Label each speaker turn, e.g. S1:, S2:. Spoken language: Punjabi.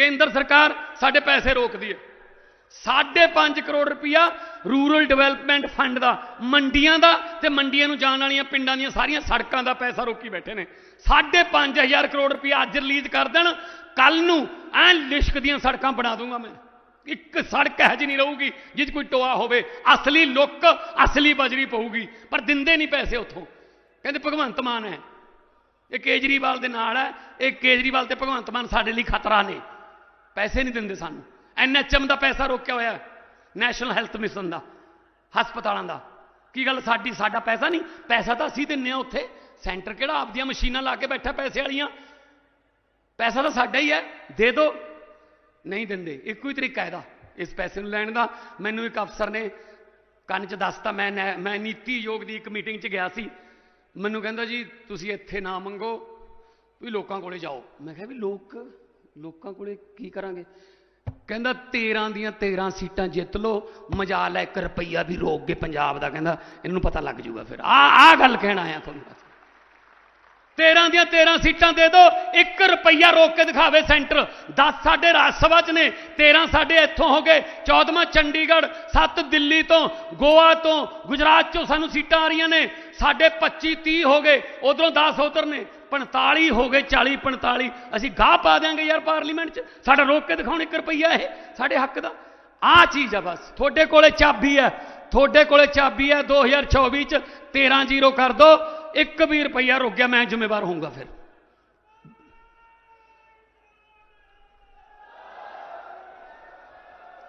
S1: ਕੇਂਦਰ ਸਰਕਾਰ ਸਾਡੇ ਪੈਸੇ ਰੋਕਦੀ ਹੈ। 5.5 ਕਰੋੜ ਰੁਪਇਆ ਰੂਰਲ ਡਿਵੈਲਪਮੈਂਟ ਫੰਡ ਦਾ, ਮੰਡੀਆਂ ਦਾ ਤੇ ਮੰਡੀਆਂ ਨੂੰ ਜਾਣ ਵਾਲੀਆਂ ਪਿੰਡਾਂ ਦੀਆਂ ਸਾਰੀਆਂ ਸੜਕਾਂ ਦਾ ਪੈਸਾ ਰੋਕੀ ਬੈਠੇ ਨੇ। 5.5000 ਕਰੋੜ ਰੁਪਇਆ ਅੱਜ ਰਿਲੀਜ਼ ਕਰ ਦੇਣ, ਕੱਲ ਨੂੰ ਐ ਲਿਸ਼ਕ ਦੀਆਂ ਸੜਕਾਂ ਬਣਾ ਦੂੰਗਾ ਮੈਂ। ਇੱਕ ਸੜਕ ਹੈ ਜੀ ਨਹੀਂ ਰਹੂਗੀ ਜਿੱਦ ਕੋਈ ਟੋਆ ਹੋਵੇ। ਅਸਲੀ ਲੁੱਕ, ਅਸਲੀ ਬਜਰੀ ਪਊਗੀ, ਪਰ ਦਿੰਦੇ ਨਹੀਂ ਪੈਸੇ ਉੱਥੋਂ। ਕਹਿੰਦੇ ਭਗਵੰਤ ਮਾਨ ਹੈ। ਇਹ ਕੇਜਰੀਵਾਲ ਦੇ ਨਾਲ ਹੈ। ਇਹ ਕੇਜਰੀਵਾਲ ਤੇ ਭਗਵੰਤ ਮਾਨ ਸਾਡੇ ਲਈ ਖਤਰਾ ਨੇ। ਪੈਸੇ ਨਹੀਂ ਦਿੰਦੇ ਸਾਨੂੰ। ਐਨਐਚਐਮ ਦਾ ਪੈਸਾ ਰੋਕਿਆ ਹੋਇਆ ਨੈਸ਼ਨਲ ਹੈਲਥ ਮਿਸ਼ਨ ਦਾ, ਹਸਪਤਾਲਾਂ ਦਾ। ਕੀ ਗੱਲ ਸਾਡੀ, ਸਾਡਾ ਪੈਸਾ ਨਹੀਂ? ਪੈਸਾ ਤਾਂ ਅਸੀਂ ਦਿੰਨੇ ਆ ਉੱਥੇ। ਸੈਂਟਰ ਕਿਹੜਾ ਆਪਦੀਆਂ ਮਸ਼ੀਨਾਂ ਲਾ ਕੇ ਬੈਠਾ ਪੈਸੇ ਵਾਲੀਆਂ? ਪੈਸਾ ਤਾਂ ਸਾਡਾ ਹੀ ਹੈ। ਦੇ ਦਿਓ ਨਹੀਂ ਦਿੰਦੇ। ਇੱਕੋ ਹੀ ਤਰੀਕਾ ਇਹਦਾ, ਇਸ ਪੈਸੇ ਨੂੰ ਲੈਣ ਦਾ। ਮੈਨੂੰ ਇੱਕ ਅਫਸਰ ਨੇ ਕੰਨ 'ਚ ਦੱਸਤਾ, ਮੈਂ ਨੈ- ਮੈਂ ਨੀਤੀ ਯੋਗ ਦੀ ਇੱਕ ਮੀਟਿੰਗ 'ਚ ਗਿਆ ਸੀ। ਮੈਨੂੰ ਕਹਿੰਦਾ ਜੀ, ਤੁਸੀਂ ਇੱਥੇ ਨਾ ਮੰਗੋ, ਵੀ ਲੋਕਾਂ ਕੋਲੇ ਜਾਓ। ਮੈਂ ਕਿਹਾ ਵੀ ਲੋਕ ਲੋਕਾਂ ਕੋਲੇ ਕੀ ਕਰਾਂਗੇ? ਕਹਿੰਦਾ 13 ਦੀਆਂ 13 ਸੀਟਾਂ ਜਿੱਤ ਲਓ, ਮਜ਼ਾ ਲੈ 1 ਰੁਪਈਆ ਵੀ ਰੋਕ ਕੇ ਪੰਜਾਬ ਦਾ, ਕਹਿੰਦਾ, ਇਹਨੂੰ ਪਤਾ ਲੱਗ ਜੂਗਾ ਫਿਰ। ਆ ਆ ਗੱਲ ਕਹਿਣ ਆਇਆ ਤੁਹਾਨੂੰ ਬਸ 13 ਦੀਆਂ 13 ਸੀਟਾਂ ਦੇ ਦਿਓ 1 ਰੁਪਈਆ ਰੋਕ ਕੇ ਦਿਖਾਵੇ ਸੈਂਟਰ। 10 ਸਾਡੇ ਰਾਜ ਸਭਾ 'ਚ ਨੇ 13 ਸਾਡੇ ਇੱਥੋਂ ਹੋ ਗਏ। 14ਵਾਂ ਚੰਡੀਗੜ੍ਹ 7 ਦਿੱਲੀ ਤੋਂ, ਗੋਆ ਤੋਂ, ਗੁਜਰਾਤ 'ਚੋਂ ਸਾਨੂੰ ਸੀਟਾਂ ਆ ਰਹੀਆਂ ਨੇ। ਸਾਡੇ 25 30 ਹੋ ਗਏ, ਉਧਰੋਂ 10 ਉਧਰ ਨੇ 45 ਹੋ ਗਏ 40 45 ਅਸੀਂ ਗਾਹ ਪਾ ਦਿਆਂਗੇ ਯਾਰ ਪਾਰਲੀਮੈਂਟ 'ਚ। ਸਾਡਾ ਰੋਕ ਕੇ ਦਿਖਾਉਣ 1 ਰੁਪਈਆ ਇਹ, ਸਾਡੇ ਹੱਕ ਦਾ। ਆਹ ਚੀਜ਼ ਆ ਬਸ। ਤੁਹਾਡੇ ਕੋਲੇ ਚਾਬੀ ਹੈ। ਤੁਹਾਡੇ ਕੋਲੇ ਚਾਬੀ ਹੈ। 2024 'ਚ 13 ਜ਼ੀਰੋ ਕਰ ਦੋ। ਇੱਕ ਵੀ ਰੁਪਈਆ ਰੁਕ ਗਿਆ, ਮੈਂ ਜ਼ਿੰਮੇਵਾਰ ਹੋਊਂਗਾ ਫਿਰ।